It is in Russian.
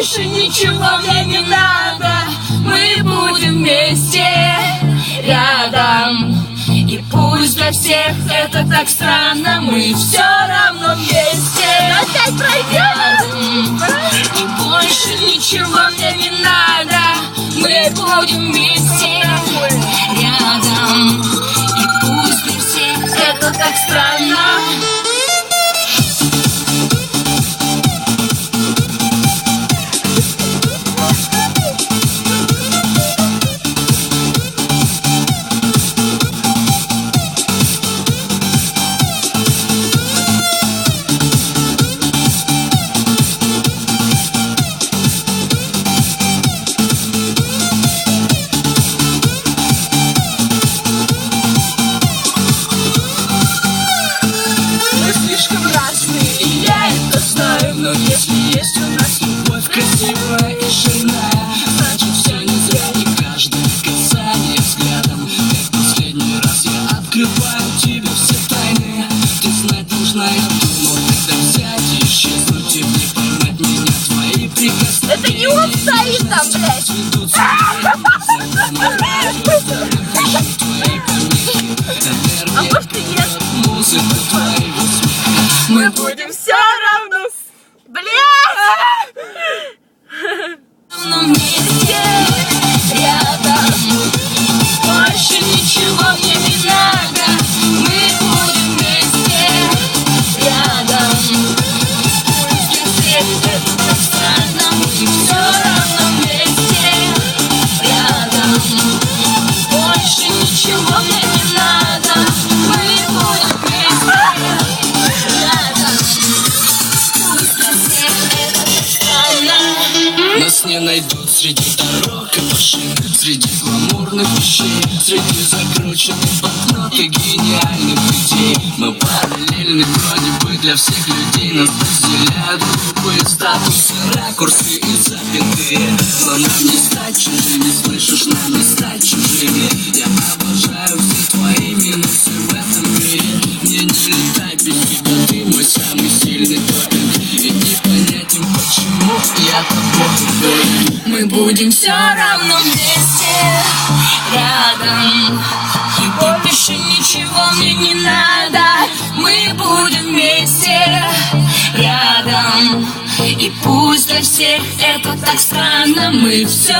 Больше ничего мне не надо. Мы будем вместе рядом. И пусть для всех это так странно Мы все равно вместе. Опять пройдем! И больше ничего мне не надо. Мы будем вместе Это не он стоит там, блядь! А может и нет? Мы будем Все равно... Блядь! Не найдут среди дорог и машин Среди гламурных вещей Среди закрученных блокнот и гениальных Мы параллельны вроде бы для всех людей Нас разделяют группы, статусы, ракурсы и запятые. Но нам не стать чужими, слышишь, нам не стать чужими Я обожаю все твои минусы в этом мире Мне не летать без тебя, ты мой самый сильный допинг И непонятен, почему я тобой Мы будем все равно вместе рядом для всех это так странно Мы все